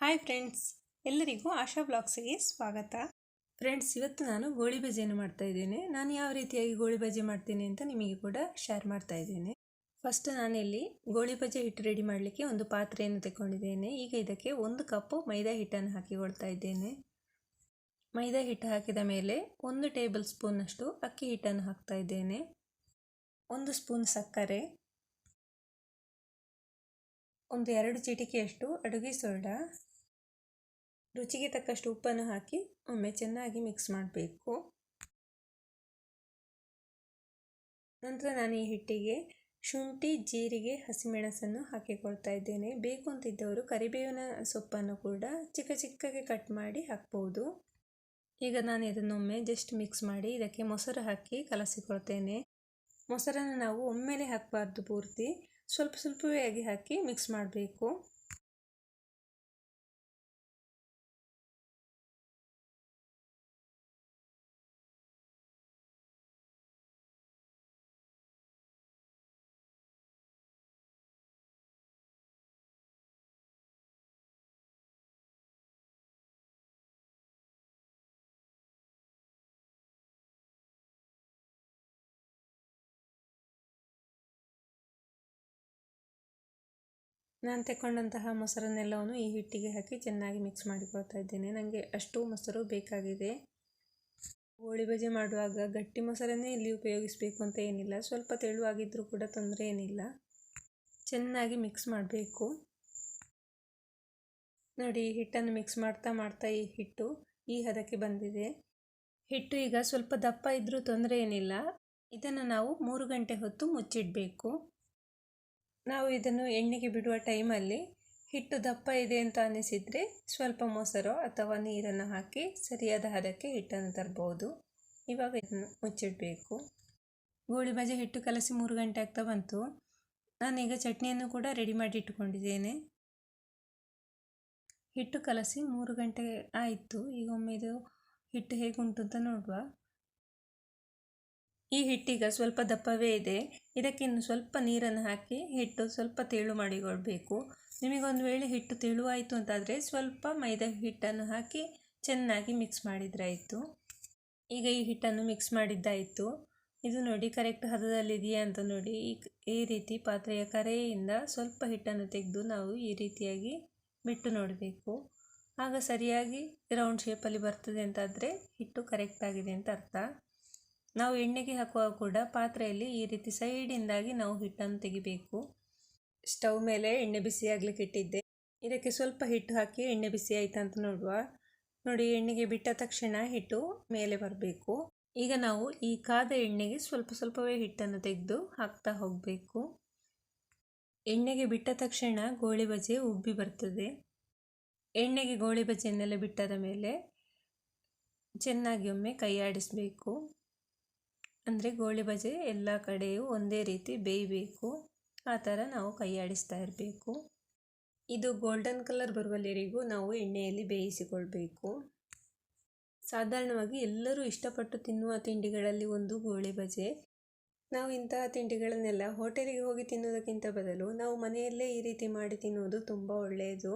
Hi friends ಎಲ್ಲರಿಗೂ ಆಶಾ ಬ್ಲಾಗ್ಸಿಗೆ ಸ್ವಾಗತ. Friends ಇವತ್ತು ನಾನು ಗೋಳಿ ಬಜೆಯನ್ನು ಮಾಡ್ತಾ ಇದ್ದೇನೆ. ನಾನು ಯಾವ ರೀತಿಯಾಗಿ ಗೋಳಿ ಬಜೆ ಮಾಡ್ತೀನಿ ಅಂತ ನಿಮಗೆ ಕೂಡ ಶೇರ್ ಮಾಡ್ತಾ ಇದ್ದೇನೆ. ಫಸ್ಟ್ ನಾನಿಲ್ಲಿ ಗೋಳಿ ಬಜೆ ಹಿಟ್ಟು ರೆಡಿ ಮಾಡಲಿಕ್ಕೆ ಒಂದು ಪಾತ್ರೆಯನ್ನು ತಗೊಂಡಿದ್ದೇನೆ ಈಗ ಇದಕ್ಕೆ ಒಂದು ಕಪ್ಪು ಮೈದಾ ಹಿಟ್ಟನ್ನು ಹಾಕಿಕೊಳ್ತಾ ಇದ್ದೇನೆ. ಮೈದಾ ಹಿಟ್ಟು ಹಾಕಿದ ಮೇಲೆ ಒಂದು ಟೇಬಲ್ ಸ್ಪೂನಷ್ಟು ಅಕ್ಕಿ ಹಿಟ್ಟನ್ನು ಹಾಕ್ತಾ ಇದ್ದೇನೆ. ಒಂದು ಸ್ಪೂನ್ ಸಕ್ಕರೆ. ಒಂದು ಎರಡು ಚಿಟಿಕೆಯಷ್ಟು ಅಡುಗೆ ಸೋಡಾ. ರುಚಿಗೆ ತಕ್ಕಷ್ಟು ಉಪ್ಪನ್ನು ಹಾಕಿ ಒಮ್ಮೆ ಚೆನ್ನಾಗಿ ಮಿಕ್ಸ್ ಮಾಡಬೇಕು. ನಂತರ ನಾನು ಈ ಹಿಟ್ಟಿಗೆ ಶುಂಠಿ, ಜೀರಿಗೆ, ಹಸಿಮೆಣಸನ್ನು ಹಾಕಿಕೊಳ್ತಾ ಇದ್ದೇನೆ. ಬೇಕು ಅಂತಿದ್ದವರು ಕರಿಬೇವಿನ ಸೊಪ್ಪನ್ನು ಕೂಡ ಚಿಕ್ಕ ಚಿಕ್ಕಗೆ ಕಟ್ ಮಾಡಿ ಹಾಕ್ಬೋದು. ಈಗ ನಾನು ಇದನ್ನೊಮ್ಮೆ ಜಸ್ಟ್ ಮಿಕ್ಸ್ ಮಾಡಿ ಇದಕ್ಕೆ ಮೊಸರು ಹಾಕಿ ಕಲಸಿಕೊಳ್ತೇನೆ. ಮೊಸರನ್ನು ನಾವು ಒಮ್ಮೆಲೆ ಹಾಕಬಾರ್ದು ಪೂರ್ತಿ. ಸ್ವಲ್ಪ ಸ್ವಲ್ಪವೇ ಆಗಿ ಹಾಕಿ ಮಿಕ್ಸ್ ಮಾಡಬೇಕು. ನಾನು ತೆಕ್ಕೊಂಡಂತಹ ಮೊಸರನ್ನೆಲ್ಲವನ್ನು ಈ ಹಿಟ್ಟಿಗೆ ಹಾಕಿ ಚೆನ್ನಾಗಿ ಮಿಕ್ಸ್ ಮಾಡಿಕೊಳ್ತಾ ಇದ್ದೇನೆ. ನನಗೆ ಅಷ್ಟು ಮೊಸರು ಬೇಕಾಗಿದೆ. ಹೋಳಿ ಬಜೆ ಮಾಡುವಾಗ ಗಟ್ಟಿ ಮೊಸರನ್ನೇ ಇಲ್ಲಿ ಉಪಯೋಗಿಸಬೇಕು ಅಂತ ಏನಿಲ್ಲ. ಸ್ವಲ್ಪ ತೆಳುವಾಗಿದ್ದರೂ ಕೂಡ ತೊಂದರೆ ಏನಿಲ್ಲ. ಚೆನ್ನಾಗಿ ಮಿಕ್ಸ್ ಮಾಡಬೇಕು. ನೋಡಿ ಹಿಟ್ಟನ್ನು ಮಿಕ್ಸ್ ಮಾಡ್ತಾ ಮಾಡ್ತಾ ಈ ಹಿಟ್ಟು ಈ ಹದಕ್ಕೆ ಬಂದಿದೆ. ಹಿಟ್ಟು ಈಗ ಸ್ವಲ್ಪ ದಪ್ಪ ಇದ್ದರೂ ತೊಂದರೆ ಏನಿಲ್ಲ. ಇದನ್ನು ನಾವು ಮೂರು ಗಂಟೆ ಹೊತ್ತು ಮುಚ್ಚಿಡಬೇಕು. ನಾವು ಇದನ್ನು ಎಣ್ಣೆಗೆ ಬಿಡುವ ಟೈಮಲ್ಲಿ ಹಿಟ್ಟು ದಪ್ಪ ಇದೆ ಅಂತ ಅನಿಸಿದರೆ ಸ್ವಲ್ಪ ಮೊಸರು ಅಥವಾ ನೀರನ್ನು ಹಾಕಿ ಸರಿಯಾದ ಹದಕ್ಕೆ ಹಿಟ್ಟನ್ನು ತರಬಹುದು ಇವಾಗ ಇದನ್ನು ಮುಚ್ಚಿಡಬೇಕು. ಗೋಳಿ ಬಜೆ ಹಿಟ್ಟು ಕಲಸಿ ಮೂರು ಗಂಟೆ ಆಗ್ತಾ ಬಂತು. ನಾನೀಗ ಚಟ್ನಿಯನ್ನು ಕೂಡ ರೆಡಿ ಮಾಡಿ ಇಟ್ಟುಕೊಂಡಿದ್ದೇನೆ. ಹಿಟ್ಟು ಕಲಸಿ ಮೂರು ಗಂಟೆ ಆಯಿತು. ಈಗ ಒಮ್ಮೆ ಇದು ಹಿಟ್ಟು ಉಂಟು ಅಂತ ನೋಡುವ. ಈ ಹಿಟ್ಟೀಗ ಸ್ವಲ್ಪ ದಪ್ಪವೇ ಇದೆ. ಇದಕ್ಕೆ ಇನ್ನು ಸ್ವಲ್ಪ ನೀರನ್ನು ಹಾಕಿ ಹಿಟ್ಟು ಸ್ವಲ್ಪ ತೇಳು ಮಾಡಿಕೊಳ್ಬೇಕು ನಿಮಗೊಂದು ವೇಳೆ ಹಿಟ್ಟು ತೆಳುವಾಯಿತು ಅಂತಾದರೆ ಸ್ವಲ್ಪ ಮೈದಾ ಹಿಟ್ಟನ್ನು ಹಾಕಿ ಚೆನ್ನಾಗಿ ಮಿಕ್ಸ್ ಮಾಡಿದ್ರಾಯಿತು. ಈಗ ಈ ಹಿಟ್ಟನ್ನು ಮಿಕ್ಸ್ ಮಾಡಿದ್ದಾಯಿತು. ಇದು ನೋಡಿ ಕರೆಕ್ಟ್ ಹದದಲ್ಲಿದೆಯಾ ಅಂತ ನೋಡಿ. ಈ ಈ ರೀತಿ ಪಾತ್ರೆಯ ಕರೆಯಿಂದ ಸ್ವಲ್ಪ ಹಿಟ್ಟನ್ನು ತೆಗೆದು ನಾವು ಈ ರೀತಿಯಾಗಿ ಬಿಟ್ಟು ನೋಡಬೇಕು. ಆಗ ಸರಿಯಾಗಿ ರೌಂಡ್ ಶೇಪಲ್ಲಿ ಬರ್ತದೆ ಅಂತಾದರೆ ಹಿಟ್ಟು ಕರೆಕ್ಟ್ ಆಗಿದೆ ಅಂತ ಅರ್ಥ. ನಾವು ಎಣ್ಣೆಗೆ ಹಾಕುವಾಗ ಕೂಡ ಪಾತ್ರೆಯಲ್ಲಿ ಈ ರೀತಿ ಸೈಡಿಂದಾಗಿ ನಾವು ಹಿಟ್ಟನ್ನು ತೆಗಿಬೇಕು. ಸ್ಟವ್ ಮೇಲೆ ಎಣ್ಣೆ ಬಿಸಿ ಆಗ್ಲಿಕ್ಕೆ ಇಟ್ಟಿದ್ದೆ. ಇದಕ್ಕೆ ಸ್ವಲ್ಪ ಹಿಟ್ಟು ಹಾಕಿ ಎಣ್ಣೆ ಬಿಸಿ ಆಯ್ತಾ ಅಂತ ನೋಡುವ. ನೋಡಿ, ಎಣ್ಣೆಗೆ ಬಿಟ್ಟ ತಕ್ಷಣ ಹಿಟ್ಟು ಮೇಲೆ ಬರಬೇಕು. ಈಗ ನಾವು ಈ ಕಾದ ಎಣ್ಣೆಗೆ ಸ್ವಲ್ಪ ಸ್ವಲ್ಪವೇ ಹಿಟ್ಟನ್ನು ತೆಗೆದು ಹಾಕ್ತಾ ಹೋಗಬೇಕು. ಎಣ್ಣೆಗೆ ಬಿಟ್ಟ ತಕ್ಷಣ ಗೋಳಿ ಬಜೆ ಉಬ್ಬಿ ಬರ್ತದೆ. ಎಣ್ಣೆಗೆ ಗೋಳಿ ಬಜೆಯನ್ನೆಲ್ಲ ಬಿಟ್ಟಾದ ಮೇಲೆ ಚೆನ್ನಾಗಿ ಒಮ್ಮೆ ಕೈ ಆಡಿಸಬೇಕು. ಅಂದರೆ ಗೋಳಿ ಬಜೆ ಎಲ್ಲ ಕಡೆಯೂ ಒಂದೇ ರೀತಿ ಬೇಯಬೇಕು. ಆ ಥರ ನಾವು ಕೈ ಆಡಿಸ್ತಾ ಇರಬೇಕು. ಇದು ಗೋಲ್ಡನ್ ಕಲರ್ ಬರುವಲ್ಲಿರಿಗೂ ನಾವು ಎಣ್ಣೆಯಲ್ಲಿ ಬೇಯಿಸಿಕೊಳ್ಬೇಕು. ಸಾಧಾರಣವಾಗಿ ಎಲ್ಲರೂ ಇಷ್ಟಪಟ್ಟು ತಿನ್ನುವ ತಿಂಡಿಗಳಲ್ಲಿ ಒಂದು ಗೋಳಿ ಬಜೆ. ನಾವು ಇಂತಹ ತಿಂಡಿಗಳನ್ನೆಲ್ಲ ಹೋಟೆಲಿಗೆ ಹೋಗಿ ತಿನ್ನೋದಕ್ಕಿಂತ ಬದಲು ನಾವು ಮನೆಯಲ್ಲೇ ಈ ರೀತಿ ಮಾಡಿ ತಿನ್ನುವುದು ತುಂಬ ಒಳ್ಳೆಯದು.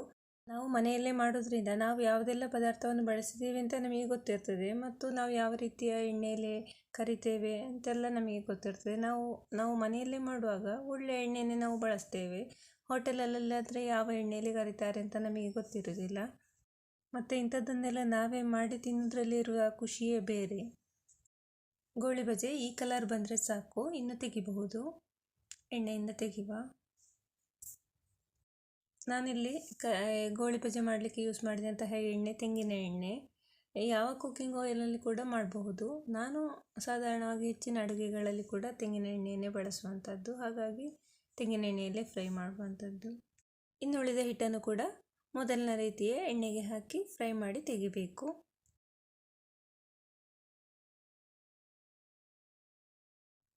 ನಾವು ಮನೆಯಲ್ಲೇ ಮಾಡೋದ್ರಿಂದ ನಾವು ಯಾವುದೆಲ್ಲ ಪದಾರ್ಥವನ್ನು ಬಳಸಿದ್ದೇವೆ ಅಂತ ನಮಗೆ ಗೊತ್ತಿರ್ತದೆ ಮತ್ತು ನಾವು ಯಾವ ರೀತಿಯ ಎಣ್ಣೆಯಲ್ಲಿ ಕರಿತೇವೆ ಅಂತೆಲ್ಲ ನಮಗೆ ಗೊತ್ತಿರ್ತದೆ. ನಾವು ನಾವು ಮನೆಯಲ್ಲೇ ಮಾಡುವಾಗ ಒಳ್ಳೆಯ ಎಣ್ಣೆಯನ್ನೇ ನಾವು ಬಳಸ್ತೇವೆ. ಹೋಟೆಲಲ್ಲಾದರೆ ಯಾವ ಎಣ್ಣೆಯಲ್ಲಿ ಕರಿತಾರೆ ಅಂತ ನಮಗೆ ಗೊತ್ತಿರೋದಿಲ್ಲ ಮತ್ತು ಇಂಥದ್ದನ್ನೆಲ್ಲ ನಾವೇ ಮಾಡಿ ತಿನ್ನೋದ್ರಲ್ಲಿರುವ ಖುಷಿಯೇ ಬೇರೆ. ಗೋಳಿ ಬಜೆ ಈ ಕಲರ್ ಬಂದರೆ ಸಾಕು, ಇನ್ನು ತೆಗಿಬಹುದು. ಎಣ್ಣೆಯಿಂದ ತೆಗಿವ ನಾನಿಲ್ಲಿ ಕ ಗೋಳಿ ಬಜೆ ಮಾಡಲಿಕ್ಕೆ ಯೂಸ್ ಮಾಡಿದಂತಹ ಎಣ್ಣೆ, ತೆಂಗಿನ ಎಣ್ಣೆ, ಯಾವ ಕುಕ್ಕಿಂಗ್ ಆಯಿಲಲ್ಲಿ ಕೂಡ ಮಾಡಬಹುದು. ನಾನು ಸಾಧಾರಣವಾಗಿ ಹೆಚ್ಚಿನ ಅಡುಗೆಗಳಲ್ಲಿ ಕೂಡ ತೆಂಗಿನ ಎಣ್ಣೆಯನ್ನೇ ಬಳಸುವಂಥದ್ದು ಹಾಗಾಗಿ ತೆಂಗಿನ ಎಣ್ಣೆಯಲ್ಲೇ ಫ್ರೈ ಮಾಡುವಂಥದ್ದು ಇನ್ನು ಉಳಿದ ಹಿಟ್ಟನ್ನು ಕೂಡ ಮೊದಲಿನ ರೀತಿಯೇ ಎಣ್ಣೆಗೆ ಹಾಕಿ ಫ್ರೈ ಮಾಡಿ ತೆಗಿಬೇಕು.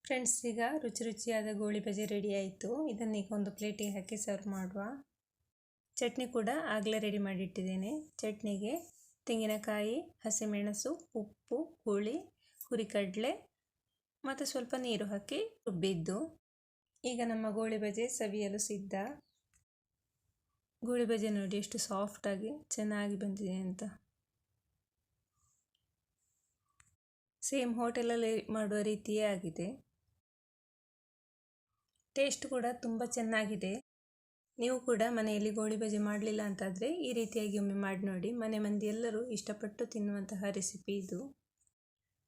ಫ್ರೆಂಡ್ಸ್ ಈಗ ರುಚಿ ರುಚಿಯಾದ ಗೋಳಿ ಬಜೆ ರೆಡಿ ಆಯಿತು. ಇದನ್ನೀಗ ಒಂದು ಪ್ಲೇಟಿಗೆ ಹಾಕಿ ಸರ್ವ್ ಮಾಡುವ. ಚಟ್ನಿ ಕೂಡ ಆಗಲೇ ರೆಡಿ ಮಾಡಿಟ್ಟಿದ್ದೇನೆ. ಚಟ್ನಿಗೆ ತೆಂಗಿನಕಾಯಿ, ಹಸಿಮೆಣಸು, ಉಪ್ಪು, ಹುಳಿ ಹುರಿಕಡಲೆ ಮತ್ತು ಸ್ವಲ್ಪ ನೀರು ಹಾಕಿ ರುಬ್ಬಿದ್ದು ಈಗ ನಮ್ಮ ಗೋಳಿ ಬಜೆ ಸವಿಯಲು ಸಿದ್ಧ. ಗೋಳಿ ಬಜೆ ನೋಡಿ ಎಷ್ಟು ಸಾಫ್ಟಾಗಿ ಚೆನ್ನಾಗಿ ಬಂದಿದೆ ಅಂತ. ಸೇಮ್ ಹೋಟೆಲಲ್ಲಿ ಮಾಡುವ ರೀತಿಯೇ ಆಗಿದೆ. ಟೇಸ್ಟ್ ಕೂಡ ತುಂಬ ಚೆನ್ನಾಗಿದೆ. ನೀವು ಕೂಡ ಮನೆಯಲ್ಲಿ ಗೋಳಿ ಬಜೆ ಮಾಡಲಿಲ್ಲ ಅಂತಾದರೆ ಈ ರೀತಿಯಾಗಿ ಒಮ್ಮೆ ಮಾಡಿ ನೋಡಿ. ಮನೆ ಮಂದಿ ಎಲ್ಲರೂ ಇಷ್ಟಪಟ್ಟು ತಿನ್ನುವಂತಹ ರೆಸಿಪಿ ಇದು.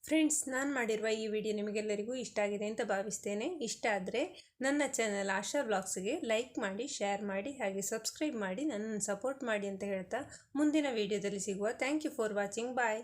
ಫ್ರೆಂಡ್ಸ್, ನಾನು ಮಾಡಿರುವ ಈ ವಿಡಿಯೋ ನಿಮಗೆಲ್ಲರಿಗೂ ಇಷ್ಟ ಆಗಿದೆ ಅಂತ ಭಾವಿಸ್ತೇನೆ. ಇಷ್ಟ ಆದರೆ ನನ್ನ ಚಾನಲ್ ಆಶಾ ಬ್ಲಾಗ್ಸ್ಗೆ ಲೈಕ್ ಮಾಡಿ, ಶೇರ್ ಮಾಡಿ, ಹಾಗೆ ಸಬ್ಸ್ಕ್ರೈಬ್ ಮಾಡಿ, ನನ್ನನ್ನು ಸಪೋರ್ಟ್ ಮಾಡಿ ಅಂತ ಹೇಳ್ತಾ ಮುಂದಿನ ವಿಡಿಯೋದಲ್ಲಿ ಸಿಗುವ. Thank you for watching. Bye.